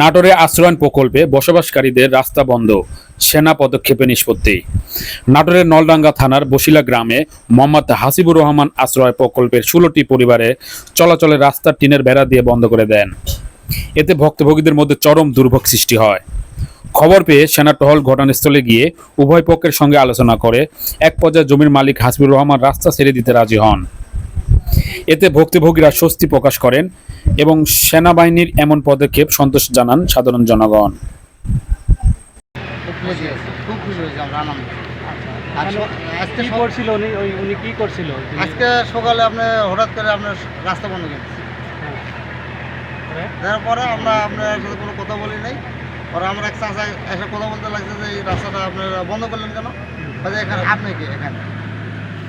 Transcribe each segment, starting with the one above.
নাটোরে আশ্রয়ণ প্রকল্পে বসবাসকারীদের রাস্তা বন্ধ, সেনা পদক্ষেপে নিষ্পত্তি। নাটোরের নলডাঙ্গা থানার বসিলা গ্রামে মোহাম্মদ হাসিবুর রহমান আশ্রয় প্রকল্পের ষোলোটি পরিবারে চলাচলের রাস্তার টিনের বেড়া দিয়ে বন্ধ করে দেন। এতে ভক্তভোগীদের মধ্যে চরম দুর্ভোগ সৃষ্টি হয়। খবর পেয়ে সেনা টহল ঘটনাস্থলে গিয়ে উভয় পক্ষের সঙ্গে আলোচনা করে এক পর্যায়ে জমির মালিক হাসিবুর রহমান রাস্তা ছেড়ে দিতে রাজি হন। এতে ভক্তিভোগীরা স্বস্তি প্রকাশ করেন এবং সেনাবাহিনীর এমন পদক্ষেপ সন্তোষ জানান সাধারণ জনগণ। আজকে কি স- করছিল উনি? ওই উনি কি করছিল? তিনি- আজকে সকালে আপনি হঠাৎ করে আপনার রাস্তা বন্ধ করে হ্যাঁ। তারপরে আমরা আপনার সাথে কোনো কথা বলি নাই। পরে আমরা এক চাষা এসে কথা বলতে লাগছে যে এই রাস্তাটা আপনারা বন্ধ করলেন কেন? এখানে আপনি কি? এখানে?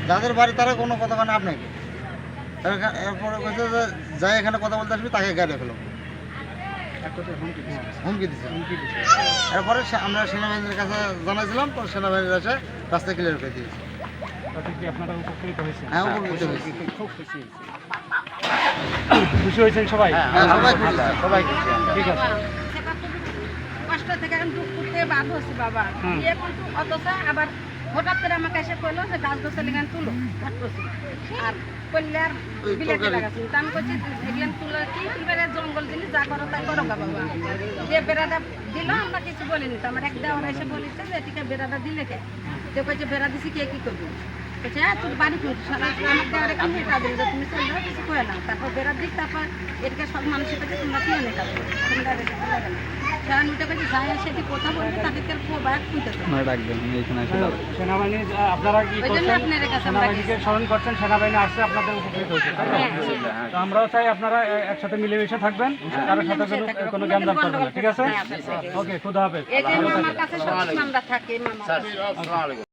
যাদের বাড়ি তারা কোনো কথা মানে আপনি কি? এরকা- এরপরে কইছে যে যাই এখানে কথা বলতে আসবি তাকে গাড়ি ফেলো হুমকি দিচ্ছে এরপরে সে- আমরা সেনাবাহিনীর কাছে জানাইছিলাম তো সেনাবাহিনীর এসে রাস্তা ক্লিয়ার করে দিয়েছে। আপনারা উপকৃত হয়েছেন? হ্যাঁ উপকৃত হয়েছি। খুব খুশি খুশি হয়েছেন সবাই? হ্যাঁ সবাই খুশি। সবাই খুশি। ঠিক আছে। কষ্ট থেকে এখন দুঃখ করতে বাদ হচ্ছে বাবা। বিয়ে কিন্তু অথচ আবার হঠাৎ করে আমাকে এসে কইলো যে গাছ গোছালি গান তুলো আর করলে আর বিলাতে। লাগাচ্ছি তা আমি বলছি এগুলো তুলো কি? তুলবে জঙ্গল জিনিস? যা করো তাই করো গা বাবা যে বেড়াটা দিল আমরা কিছু বলিনি। তো আমার এক দেওয়ার এসে বলেছে যে এটিকে বেড়াটা দিলে কে? তো কইছে বেড়া দিছি কে? কি করবি? বলছে হ্যাঁ তোর বাড়ি কোন? আমার দেওয়ারে কেন এটা দিল? যে তুমি চল যাও কিছু কয়ে তারপর বেড়া দিক তারপর এদিকে সব মানুষের কাছে তোমরা কি এনে কাজ তোমরা কথা বলবে তাদেরকে সেনাবাহিনী আপনারা কি করছেন? সেনাবাহিনীকে স্মরণ করছেন সেনাবাহিনী আসছে আপনাদের উপকৃত হয়েছে তো? হ্যাঁ। আমরাও চাই আপনারা একসাথে মিলেমিশে থাকবেন কারোর সাথে কোনো কোনো জ্ঞানদাম করবেন না ঠিক আছে? হ্যাঁ, ওকে খুদা হবে এই কাছে সব আমরা থাকি মামার কাছে।